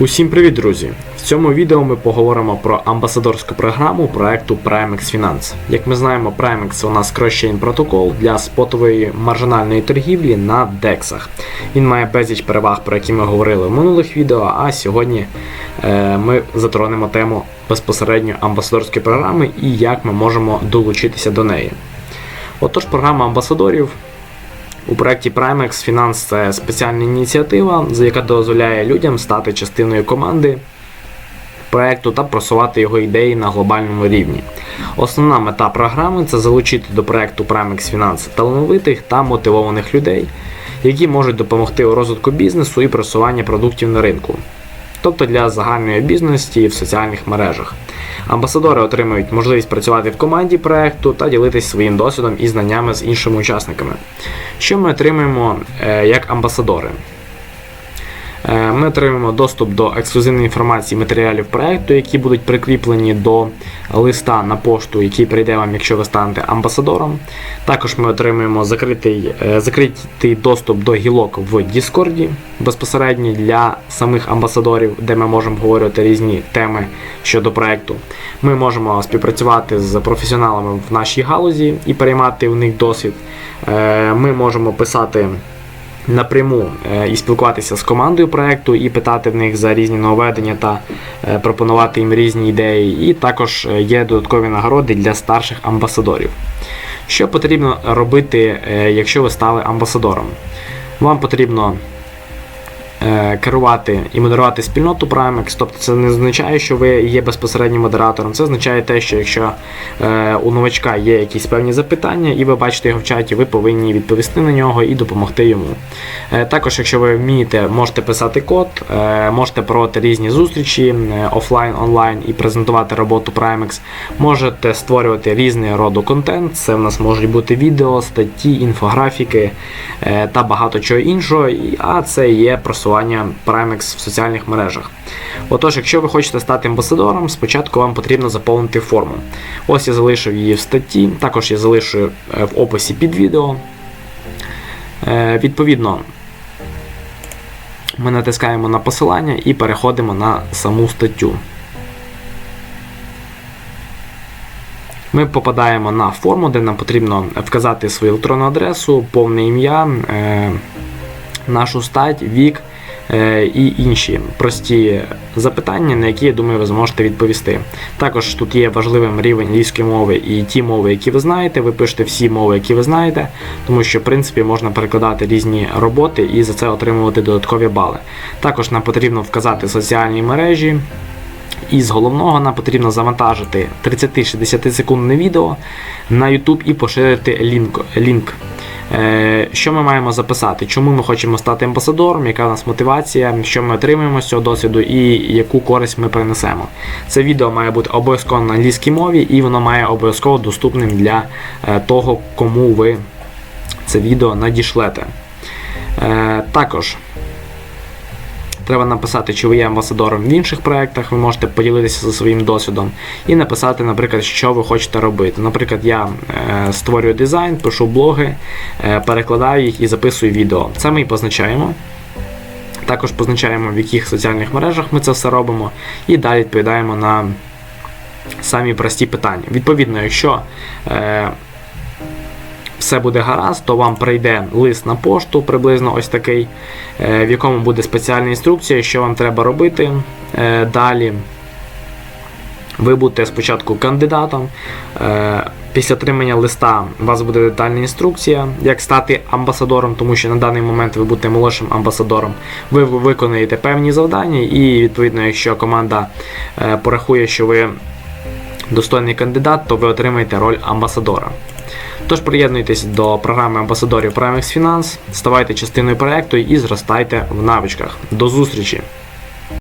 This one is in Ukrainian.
Усім привіт, друзі! В цьому відео ми поговоримо про амбасадорську програму проекту Primex Finance. Як ми знаємо, Primex у нас кросчейн протокол для спотової маржинальної торгівлі на дексах. Він має безліч переваг, про які ми говорили в минулих відео, а сьогодні е, ми затронемо тему безпосередньо амбасадорської програми і як ми можемо долучитися до неї. Отож, програма амбасадорів у проєкті Primex Finance це спеціальна ініціатива, яка дозволяє людям стати частиною команди проєкту та просувати його ідеї на глобальному рівні. Основна мета програми це залучити до проєкту Primex Finance талановитих та мотивованих людей, які можуть допомогти у розвитку бізнесу і просування продуктів на ринку, тобто для загальної бізнесу в соціальних мережах. Амбасадори отримують можливість працювати в команді проекту та ділитись своїм досвідом і знаннями з іншими учасниками. Що ми отримуємо е, як амбасадори? Е, Ми отримаємо доступ до ексклюзивної інформації матеріалів проекту, які будуть прикріплені до листа на пошту, який прийде вам, якщо ви станете амбасадором. Також ми отримуємо закритий, е, закритий доступ до гілок в Discord безпосередньо для самих амбасадорів, де ми можемо говорити різні теми щодо проекту. Ми можемо співпрацювати з професіоналами в нашій галузі і переймати в них досвід. Е, Ми можемо писати напряму е, і спілкуватися з командою проекту, і питати в них за різні нововведення та е, пропонувати їм різні ідеї. І також е, є додаткові нагороди для старших амбасадорів. Що потрібно робити, якщо ви стали амбасадором? Вам потрібно керувати і модерувати спільноту Primex, тобто це не означає, що ви є безпосереднім модератором. Це означає те, що якщо е, у новачка є якісь певні запитання, і ви бачите його в чаті, ви повинні відповісти на нього і допомогти йому. Е, також, якщо ви вмієте, можете писати код, е, можете проводити різні зустрічі е, офлайн, онлайн і презентувати роботу Primex. Можете створювати різний роду контент. Це в нас можуть бути відео, статті, інфографіки е, та багато чого іншого. А це є просування Primex в соціальних мережах. Отож, якщо ви хочете стати амбасадором, спочатку вам потрібно заповнити форму. Ось я залишив її в статті, також я залишу е, в описі під відео. Е, Відповідно, ми натискаємо на посилання і переходимо на саму статтю. Ми попадаємо на форму, де нам потрібно вказати свою електронну адресу, повне ім'я, е, нашу стать, вік і інші прості запитання, на які, я думаю, ви зможете відповісти. Також тут є важливим рівень англійської мови і ті мови, які ви знаєте. Ви пишете всі мови, які ви знаєте, тому що в принципі можна перекладати різні роботи і за це отримувати додаткові бали. Також нам потрібно вказати соціальні мережі. І з головного нам потрібно завантажити 30-60 секундне відео на YouTube і поширити лінк. лінк. Е, Що ми маємо записати? Чому ми хочемо стати амбасадором, яка в нас мотивація, що ми отримуємо з цього досвіду і яку користь ми принесемо. Це відео має бути обов'язково на англійській мові і воно має обов'язково доступним для е, того, кому ви це відео надішлете. Е, Також Треба написати, чи ви є амбасадором в інших проєктах, ви можете поділитися зі своїм досвідом і написати, наприклад, що ви хочете робити. Наприклад, я е, створюю дизайн, пишу блоги, е, перекладаю їх і записую відео. Це ми і позначаємо. Також позначаємо, в яких соціальних мережах ми це все робимо, і далі відповідаємо на самі прості питання. Відповідно, якщо е, все буде гаразд, то вам прийде лист на пошту, приблизно ось такий, е, в якому буде спеціальна інструкція, що вам треба робити е, далі. Ви будете спочатку кандидатом. е, Після отримання листа у вас буде детальна інструкція, як стати амбасадором, тому що на даний момент ви будете молодшим амбасадором. Ви виконаєте певні завдання, і відповідно, якщо команда порахує, що ви достойний кандидат, то ви отримаєте роль амбасадора. Тож приєднуйтесь до програми амбасадорів Primex Finance, ставайте частиною проекту і зростайте в навичках. До зустрічі!